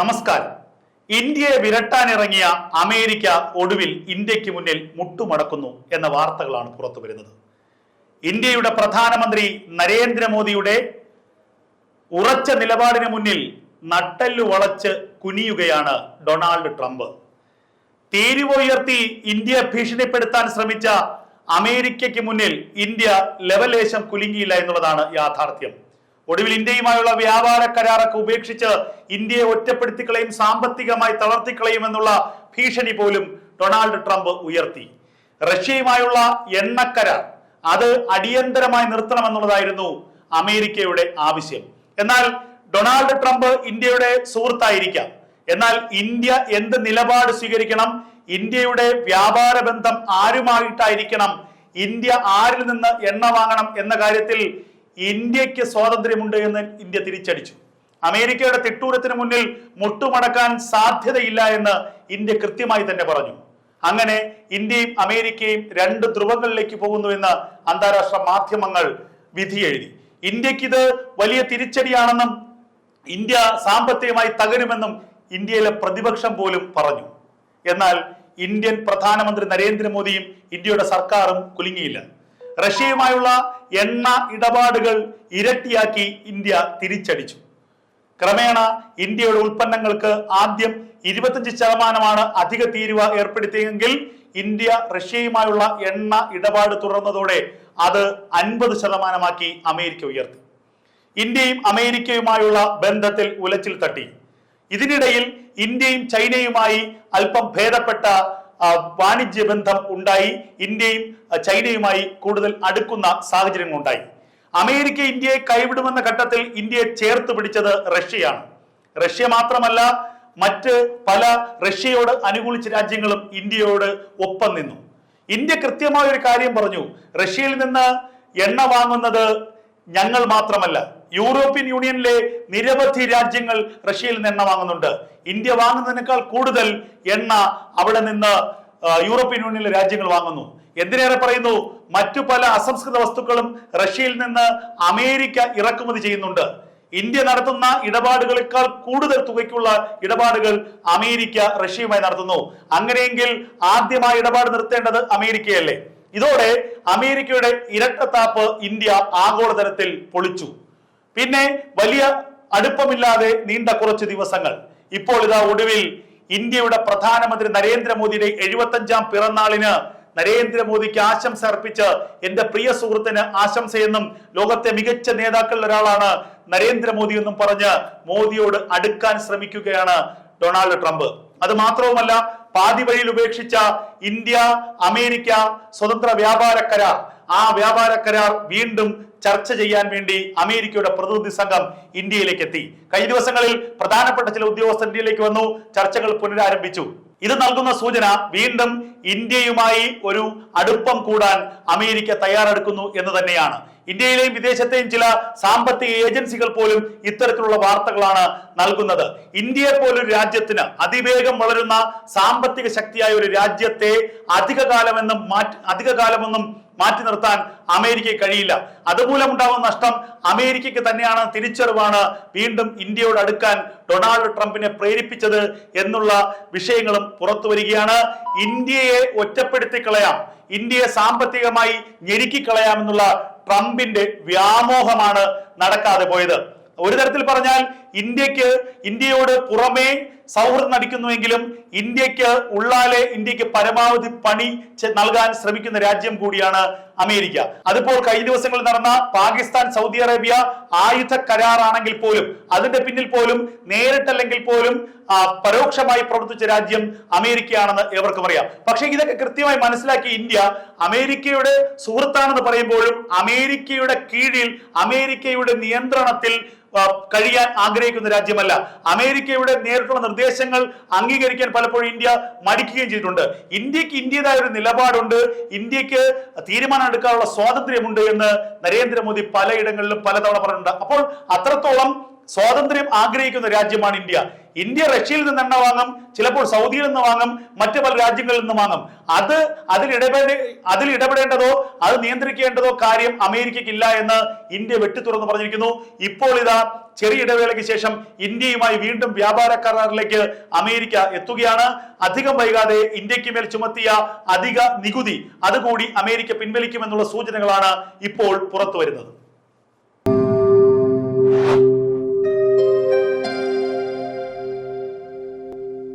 നമസ്കാരം. ഇന്ത്യയെ വിരട്ടാനിറങ്ങിയ അമേരിക്ക ഒടുവിൽ ഇന്ത്യയ്ക്ക് മുന്നിൽ മുട്ടുമടക്കുന്നു എന്ന വാർത്തകളാണ് പുറത്തു വരുന്നത്. ഇന്ത്യയുടെ പ്രധാനമന്ത്രി നരേന്ദ്രമോദിയുടെ ഉറച്ച നിലപാടിന് മുന്നിൽ നട്ടല്ലു വളച്ച് കുനിയുകയാണ് ഡൊണാൾഡ് ട്രംപ്. തീരുവ ഉയർത്തി ഇന്ത്യ ഭീഷണിപ്പെടുത്താൻ ശ്രമിച്ച അമേരിക്കയ്ക്ക് മുന്നിൽ ഇന്ത്യ ലെവലേശം കുലുങ്ങിയില്ല എന്നുള്ളതാണ് യാഥാർത്ഥ്യം. ഒടുവിൽ ഇന്ത്യയുമായുള്ള വ്യാപാര കരാറൊക്കെ ഉപേക്ഷിച്ച് ഇന്ത്യയെ ഒറ്റപ്പെടുത്തിക്കളയും സാമ്പത്തികമായി തളർത്തിക്കളയും എന്നുള്ള ഭീഷണി പോലും ഡൊണാൾഡ് ട്രംപ് ഉയർത്തി. റഷ്യയുമായുള്ള എണ്ണക്കരാർ അത് അടിയന്തരമായി നിർത്തണമെന്നുള്ളതായിരുന്നു അമേരിക്കയുടെ ആവശ്യം. എന്നാൽ ഡൊണാൾഡ് ട്രംപ് ഇന്ത്യയുടെ സുഹൃത്തായിരിക്കാം. എന്നാൽ ഇന്ത്യ എന്ത് നിലപാട് സ്വീകരിക്കണം ഇന്ത്യയുടെ വ്യാപാര ബന്ധം ആരുമായിട്ടായിരിക്കണം ഇന്ത്യ ആരിൽ നിന്ന് എണ്ണ വാങ്ങണം എന്ന കാര്യത്തിൽ ഇന്ത്യയ്ക്ക് സ്വാതന്ത്ര്യമുണ്ട് എന്ന് ഇന്ത്യ തിരിച്ചടിച്ചു. അമേരിക്കയുടെ തിട്ടൂരത്തിന് മുന്നിൽ മുട്ടുമടക്കാൻ സാധ്യതയില്ല എന്ന് ഇന്ത്യ കൃത്യമായി തന്നെ പറഞ്ഞു. അങ്ങനെ ഇന്ത്യയും അമേരിക്കയും രണ്ട് ധ്രുവങ്ങളിലേക്ക് പോകുന്നു എന്ന് അന്താരാഷ്ട്ര മാധ്യമങ്ങൾ വിധി എഴുതി. ഇന്ത്യയ്ക്ക് ഇത് വലിയ തിരിച്ചടിയാണെന്നും ഇന്ത്യ സാമ്പത്തികമായി തകരുമെന്നും ഇന്ത്യയിലെ പ്രതിപക്ഷം പോലും പറഞ്ഞു. എന്നാൽ ഇന്ത്യൻ പ്രധാനമന്ത്രി നരേന്ദ്രമോദിയും ഇന്ത്യയുടെ സർക്കാരും കുലുങ്ങിയില്ല. റഷ്യയുമായുള്ള എണ്ണ ഇടപാടുകൾ ഇരട്ടിയാക്കി ഇന്ത്യ തിരിച്ചടിച്ചു. ക്രമേണ ഇന്ത്യയുടെ ഉൽപ്പന്നങ്ങൾക്ക് ആദ്യം ഇരുപത്തഞ്ച് ശതമാനമാണ് അധിക തീരുവ ഏർപ്പെടുത്തിയെങ്കിൽ ഇന്ത്യ റഷ്യയുമായുള്ള എണ്ണ ഇടപാട് തുടർന്നതോടെ അത് അൻപത് ശതമാനമാക്കി അമേരിക്ക ഉയർത്തി. ഇന്ത്യയും അമേരിക്കയുമായുള്ള ബന്ധത്തിൽ ഉലച്ചിൽ തട്ടി. ഇതിനിടയിൽ ഇന്ത്യയും ചൈനയുമായി അല്പം ഭേദപ്പെട്ട വാണിജ്യ ബന്ധം ഉണ്ടായി ഇന്ത്യയും ചൈനയുമായി കൂടുതൽ അടുക്കുന്ന സാഹചര്യങ്ങൾ ഉണ്ടായി അമേരിക്ക ഇന്ത്യയെ കൈവിടുമെന്ന ഘട്ടത്തിൽ ഇന്ത്യയെ ചേർത്ത് പിടിച്ചത് റഷ്യയാണ്. റഷ്യ മാത്രമല്ല മറ്റ് പല റഷ്യയോട് അനുകൂലിച്ച രാജ്യങ്ങളും ഇന്ത്യയോട് ഒപ്പം നിന്നു. ഇന്ത്യ കൃത്യമായ ഒരു കാര്യം പറഞ്ഞു. റഷ്യയിൽ നിന്ന് എണ്ണ വാങ്ങുന്നത് ഞങ്ങൾ മാത്രമല്ല യൂറോപ്യൻ യൂണിയനിലെ നിരവധി രാജ്യങ്ങൾ റഷ്യയിൽ നിന്ന് എണ്ണ വാങ്ങുന്നുണ്ട്. ഇന്ത്യ വാങ്ങുന്നതിനേക്കാൾ കൂടുതൽ എണ്ണ അവിടെ നിന്ന് യൂറോപ്യൻ യൂണിയനിലെ രാജ്യങ്ങൾ വാങ്ങുന്നു. എന്തിനേറെ പറയുന്നു? മറ്റു പല അസംസ്കൃത വസ്തുക്കളും റഷ്യയിൽ നിന്ന് അമേരിക്ക ഇറക്കുമതി ചെയ്യുന്നുണ്ട്. ഇന്ത്യ നടത്തുന്ന ഇടപാടുകളെക്കാൾ കൂടുതൽ തുകയ്ക്കുള്ള ഇടപാടുകൾ അമേരിക്ക റഷ്യയുമായി നടത്തുന്നു. അങ്ങനെയെങ്കിൽ ആദ്യമായി ഇടപാട് നിർത്തേണ്ടത് അമേരിക്കയല്ലേ? ഇതോടെ അമേരിക്കയുടെ ഇരട്ടത്താപ്പ് ഇന്ത്യ ആഗോളതലത്തിൽ പൊളിച്ചു. പിന്നെ വലിയ അടുപ്പമില്ലാതെ നീണ്ട കുറച്ച് ദിവസങ്ങൾ. ഇപ്പോൾ ഇതാ ഒടുവിൽ ഇന്ത്യയുടെ പ്രധാനമന്ത്രി നരേന്ദ്രമോദിയുടെ എഴുപത്തഞ്ചാം പിറന്നാളിന് നരേന്ദ്രമോദിക്ക് ആശംസ അർപ്പിച്ച് എന്റെ പ്രിയ സുഹൃത്തിന് ആശംസയെന്നും ലോകത്തെ മികച്ച നേതാക്കളിൽ ഒരാളാണ് നരേന്ദ്രമോദി എന്നും പറഞ്ഞ് മോദിയോട് അടുക്കാൻ ശ്രമിക്കുകയാണ് ഡൊണാൾഡ് ട്രംപ്. അത് മാത്രവുമല്ല പാതി വഴിയിൽ ഉപേക്ഷിച്ച ഇന്ത്യ അമേരിക്ക സ്വതന്ത്ര വ്യാപാര കരാർ ആ വ്യാപാര കരാർ വീണ്ടും ചർച്ച ചെയ്യാൻ വേണ്ടി അമേരിക്കയുടെ പ്രതിനിധി സംഘം ഇന്ത്യയിലേക്ക് എത്തി കഴിഞ്ഞ ദിവസങ്ങളിൽ പ്രധാനപ്പെട്ട ചില ഉദ്യോഗസ്ഥർ ഇന്ത്യയിലേക്ക് വന്നു. ചർച്ചകൾ പുനരാരംഭിച്ചു. ഇത് നൽകുന്ന സൂചന വീണ്ടും ഇന്ത്യയുമായി ഒരു അടുപ്പം കൂടാൻ അമേരിക്ക തയ്യാറെടുക്കുന്നു എന്ന് തന്നെയാണ്. ഇന്ത്യയിലെയും വിദേശത്തെയും ചില സാമ്പത്തിക ഏജൻസികൾ പോലും ഇത്തരത്തിലുള്ള വാർത്തകളാണ് നൽകുന്നത്. ഇന്ത്യയെ പോലൊരു രാജ്യത്തിന് അതിവേഗം വളരുന്ന സാമ്പത്തിക ശക്തിയായ ഒരു രാജ്യത്തെ അധികകാലമെന്നും മാറ്റി അധികകാലമൊന്നും മാറ്റി നിർത്താൻ അമേരിക്കയ്ക്ക് കഴിയില്ല. അതുമൂലം ഉണ്ടാകുന്ന നഷ്ടം അമേരിക്കയ്ക്ക് തന്നെയാണ് തിരിച്ചറിവാണ് വീണ്ടും ഇന്ത്യയോട് അടുക്കാൻ ഡൊണാൾഡ് ട്രംപിനെ പ്രേരിപ്പിച്ചത് എന്നുള്ള വിഷയങ്ങളും പുറത്തു വരികയാണ്. ഇന്ത്യയെ ഒറ്റപ്പെടുത്തി കളയാം ഇന്ത്യയെ സാമ്പത്തികമായി ഞെരുക്കിക്കളയാമെന്നുള്ള ട്രംപിന്റെ വ്യാമോഹമാണ് നടക്കാതെ പോയത്. ഒരു തരത്തിൽ പറഞ്ഞാൽ ഇന്ത്യയ്ക്ക് ഇന്ത്യയോട് പുറമേ സൗഹൃദം നടിക്കുന്നുവെങ്കിലും ഇന്ത്യയ്ക്ക് ഉള്ളാലെ ഇന്ത്യയ്ക്ക് പരമാവധി പണി നൽകാൻ ശ്രമിക്കുന്ന രാജ്യം കൂടിയാണ് അമേരിക്ക. അതിപ്പോൾ കഴിഞ്ഞ ദിവസങ്ങളിൽ നടന്ന പാകിസ്ഥാൻ സൗദി അറേബ്യ ആയുധ കരാറാണെങ്കിൽ പോലും അതിന്റെ പിന്നിൽ പോലും നേരിട്ടല്ലെങ്കിൽ പോലും പരോക്ഷമായി പ്രവർത്തിച്ച രാജ്യം അമേരിക്കയാണെന്ന് ഏവർക്കും അറിയാം. പക്ഷെ ഇതൊക്കെ കൃത്യമായി മനസ്സിലാക്കിയ ഇന്ത്യ അമേരിക്കയുടെ സുഹൃത്താണെന്ന് പറയുമ്പോഴും അമേരിക്കയുടെ കീഴിൽ അമേരിക്കയുടെ നിയന്ത്രണത്തിൽ കഴിയാൻ ആഗ്രഹിക്കുന്ന രാജ്യമല്ല. അമേരിക്കയുടെ നേരിട്ടുള്ള നിർദ്ദേശങ്ങൾ അംഗീകരിക്കാൻ പലപ്പോഴും ഇന്ത്യ മടിക്കുകയും ചെയ്തിട്ടുണ്ട്. ഇന്ത്യയ്ക്ക് ഇന്ത്യതായ ഒരു നിലപാടുണ്ട്. ഇന്ത്യയ്ക്ക് തീരുമാനം എടുക്കാനുള്ള സ്വാതന്ത്ര്യമുണ്ട് എന്ന് നരേന്ദ്രമോദി പലയിടങ്ങളിലും പലതവണ പറഞ്ഞിട്ടുണ്ട്. അപ്പോൾ അത്രത്തോളം സ്വാതന്ത്ര്യം ആഗ്രഹിക്കുന്ന രാജ്യമാണ് ഇന്ത്യ. ഇന്ത്യ റഷ്യയിൽ നിന്ന് എണ്ണ വാങ്ങും ചിലപ്പോൾ സൗദിയിൽ നിന്ന് വാങ്ങും മറ്റു പല രാജ്യങ്ങളിൽ നിന്ന് വാങ്ങും. അത് അതിൽ ഇടപെട അതിൽ ഇടപെടേണ്ടതോ അത് നിയന്ത്രിക്കേണ്ടതോ കാര്യം അമേരിക്കയ്ക്കില്ല എന്ന് ഇന്ത്യ വെട്ടി തുറന്ന് പറഞ്ഞിരിക്കുന്നു. ഇപ്പോൾ ഇതാ ചെറിയ ഇടവേളയ്ക്ക് ശേഷം ഇന്ത്യയുമായി വീണ്ടും വ്യാപാര കരാറിലേക്ക് അമേരിക്ക എത്തുകയാണ്. അധികം വൈകാതെ ഇന്ത്യയ്ക്ക് മേൽ ചുമത്തിയ അധിക നികുതി അതുകൂടി അമേരിക്ക പിൻവലിക്കുമെന്നുള്ള സൂചനകളാണ് ഇപ്പോൾ പുറത്തു വരുന്നത്